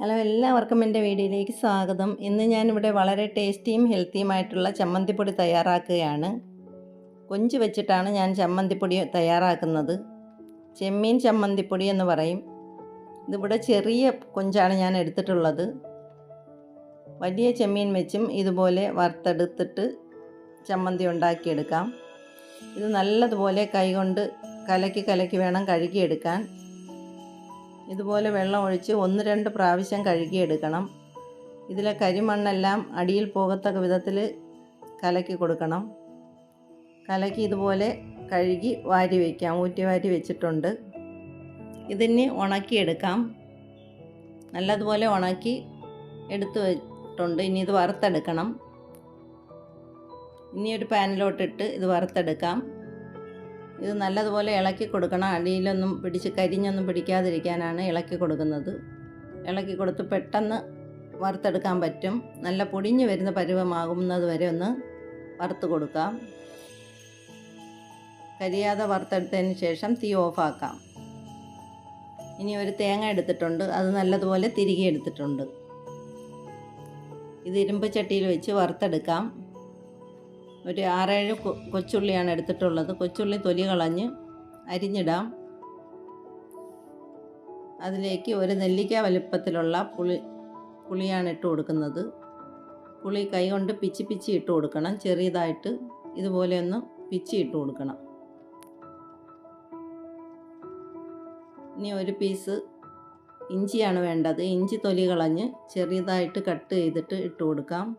Hello എല്ലാവർക്കും എന്റെ വീഡിയോയിലേക്ക് സ്വാഗതം. ഇന്ന് ഞാനിവിടെ വളരെ ടേസ്റ്റിയും ഹെൽത്തിയുമായിട്ടുള്ള ചമ്മന്തിപ്പൊടി തയ്യാറാക്കുകയാണ്. കൊഞ്ച് വെച്ചിട്ടാണ് ഞാൻ ചമ്മന്തിപ്പൊടി തയ്യാറാക്കുന്നത്. ചെമ്മീൻ ചമ്മന്തിപ്പൊടി എന്ന് പറയും. ഇതിവിടെ ചെറിയ കൊഞ്ചാണ് ഞാൻ എടുത്തിട്ടുള്ളത്. വലിയ ചെമ്മീൻ വെച്ചും ഇതുപോലെ വറുത്തെടുത്തിട്ട് ചമ്മന്തി ഉണ്ടാക്കിയെടുക്കാം. ഇത് നല്ലതുപോലെ കൈകൊണ്ട് കലക്കി കലക്കി വേണം കഴുകിയെടുക്കാൻ. ഇതുപോലെ വെള്ളം ഒഴിച്ച് ഒന്ന് രണ്ട് പ്രാവശ്യം കഴുകിയെടുക്കണം. ഇതിലെ കരിമണ്ണെല്ലാം അടിയിൽ പോകത്തക്ക വിധത്തിൽ കലക്കി കൊടുക്കണം. കലക്കി ഇതുപോലെ കഴുകി വാരി വയ്ക്കാം ഊറ്റി വാരി വെച്ചിട്ടുണ്ട്. ഇതിന് ഉണക്കിയെടുക്കാം. നല്ലതുപോലെ ഉണക്കി എടുത്തു വെച്ചിട്ടുണ്ട്. ഇനി ഇത് വറുത്തെടുക്കണം. ഇനി ഒരു പാനിലോട്ടിട്ട് ഇത് വറുത്തെടുക്കാം. ഇത് നല്ലതുപോലെ ഇളക്കി കൊടുക്കണം. അടിയിലൊന്നും പിടിച്ച് കരിഞ്ഞൊന്നും പിടിക്കാതിരിക്കാനാണ് ഇളക്കി കൊടുക്കുന്നത്. ഇളക്കി കൊടുത്ത് പെട്ടെന്ന് വറുത്തെടുക്കാൻ പറ്റും. നല്ല പൊടിഞ്ഞു വരുന്ന പരുവമാകുന്നത് വരെ ഒന്ന് വറുത്ത് കൊടുക്കാം. കരിയാതെ വറുത്തെടുത്തതിന് ശേഷം തീ ഓഫാക്കാം. ഇനി ഒരു തേങ്ങ എടുത്തിട്ടുണ്ട്. അത് നല്ലതുപോലെ തിരികെ എടുത്തിട്ടുണ്ട്. ഇത് ഇരുമ്പ് ചട്ടിയിൽ വെച്ച് വറുത്തെടുക്കാം. ഒരു ആറേഴ് കൊച്ചുള്ളിയാണ് എടുത്തിട്ടുള്ളത്. കൊച്ചുള്ളി തൊലി കളഞ്ഞ് അരിഞ്ഞിടാം. അതിലേക്ക് ഒരു നെല്ലിക്ക വലുപ്പത്തിലുള്ള പുളി പുളിയാണ് ഇട്ട് കൊടുക്കുന്നത്. പുളി കൈകൊണ്ട് പിച്ചി പിച്ചി ഇട്ട് കൊടുക്കണം. ചെറിയതായിട്ട് ഇതുപോലെ ഒന്ന് പിച്ചി ഇട്ട് കൊടുക്കണം. ഇനി ഒരു പീസ് ഇഞ്ചിയാണ് വേണ്ടത്. ഇഞ്ചി തൊലി കളഞ്ഞ് ചെറിയതായിട്ട് കട്ട് ചെയ്തിട്ട് ഇട്ട് കൊടുക്കാം.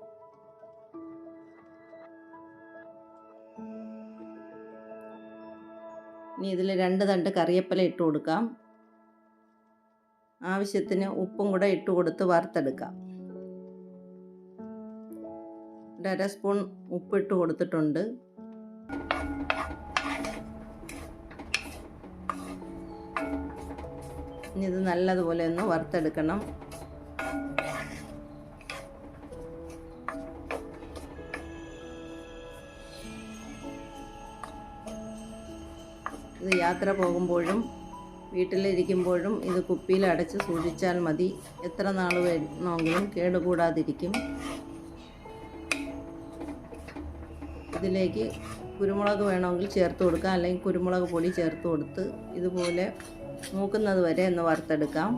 ഇനി ഇതിൽ രണ്ട് തണ്ട് കറിയപ്പല ഇട്ട് കൊടുക്കാം. ആവശ്യത്തിന് ഉപ്പും കൂടെ ഇട്ട് കൊടുത്ത് വറുത്തെടുക്കാം. ഒരു അര സ്പൂൺ ഉപ്പിട്ട് കൊടുത്തിട്ടുണ്ട്. ഇനി ഇത് നല്ലതുപോലെ ഒന്ന് വറുത്തെടുക്കണം. ഇത് യാത്ര പോകുമ്പോഴും വീട്ടിലിരിക്കുമ്പോഴും ഇത് കുപ്പിയിൽ അടച്ച് സൂക്ഷിച്ചാൽ മതി. എത്ര നാൾ വേണമെങ്കിലും കേടുകൂടാതിരിക്കും. ഇതിലേക്ക് കുരുമുളക് വേണമെങ്കിൽ ചേർത്ത് കൊടുക്കാം. അല്ലെങ്കിൽ കുരുമുളക് പൊടി ചേർത്ത് കൊടുത്ത് ഇതുപോലെ മൂക്കുന്നത് വരെ ഒന്ന് വറുത്തെടുക്കാം.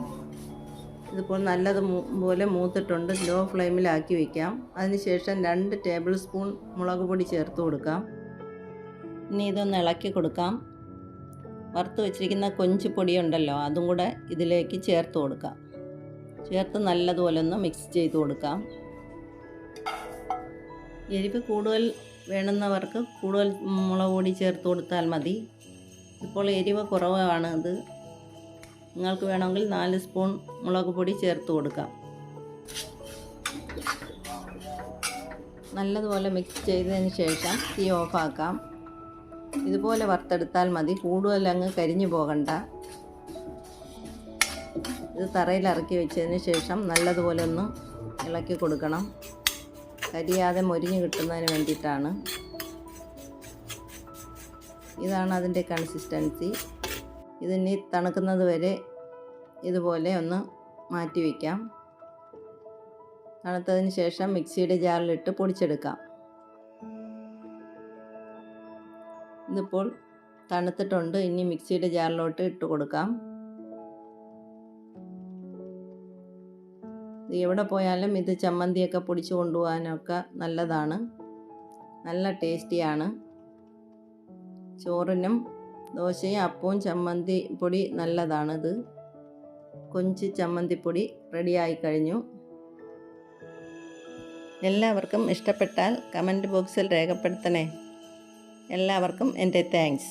ഇതിപ്പോൾ നല്ലത് പോലെ മൂത്തിട്ടുണ്ട്. ലോ ഫ്ലെയിമിലാക്കി വയ്ക്കാം അതിനുശേഷം രണ്ട് ടേബിൾ സ്പൂൺ മുളക് പൊടി ചേർത്ത് കൊടുക്കാം. ഇനി ഇതൊന്ന് ഇളക്കി കൊടുക്കാം. വറുത്ത് വെച്ചിരിക്കുന്ന കൊഞ്ച് പൊടി ഉണ്ടല്ലോ അതും കൂടെ ഇതിലേക്ക് ചേർത്ത് കൊടുക്കാം. ചേർത്ത് നല്ലതുപോലെ ഒന്ന് മിക്സ് ചെയ്ത് കൊടുക്കാം. എരിവ് കൂടുതൽ വേണമെന്നവർക്ക് കൂടുതൽ മുളക് പൊടി ചേർത്ത് കൊടുത്താൽ മതി. ഇപ്പോൾ എരിവ് കുറവാണ് ഇത് നിങ്ങൾക്ക് വേണമെങ്കിൽ നാല് സ്പൂൺ മുളക് പൊടി ചേർത്ത് കൊടുക്കാം. നല്ലതുപോലെ മിക്സ് ചെയ്തതിന് ശേഷം തീ ഓഫാക്കാം. ഇതുപോലെ വറുത്തെടുത്താൽ മതി. കൂടുതൽ അങ്ങ് കരിഞ്ഞു പോകണ്ട. ഇത് തറയിൽ ഇറക്കി വെച്ചതിന് ശേഷം നല്ലതുപോലെ ഒന്ന് ഇളക്കി കൊടുക്കണം. കരിയാതെ മൊരിഞ്ഞ് കിട്ടുന്നതിന് വേണ്ടിയിട്ടാണ്. ഇതാണ് അതിന്റെ കൺസിസ്റ്റൻസി ഇതിനി തണുക്കുന്നത് വരെ ഇതുപോലെ ഒന്ന് മാറ്റി വയ്ക്കാം തണുത്തതിന് ശേഷം മിക്സിയുടെ ജാറിലിട്ട് പൊടിച്ചെടുക്കാം. ഇതിപ്പോൾ തണുത്തിട്ടുണ്ട്. ഇനി മിക്സിയുടെ ജാറിലോട്ട് ഇട്ട് കൊടുക്കാം. എവിടെ പോയാലും ഇത് ചമ്മന്തിയൊക്കെ പൊടിച്ചു കൊണ്ടുപോകാനൊക്കെ നല്ലതാണ്. നല്ല ടേസ്റ്റിയാണ്. ചോറിനും ദോശയും അപ്പവും ചമ്മന്തി പൊടി നല്ലതാണിത്. കൊഞ്ച് ചമ്മന്തിപ്പൊടി റെഡിയായി കഴിഞ്ഞു. എല്ലാവർക്കും ഇഷ്ടപ്പെട്ടാൽ കമന്റ് ബോക്സിൽ രേഖപ്പെടുത്തണേ. എല്ലാവർക്കും എന്റെ താങ്ക്സ്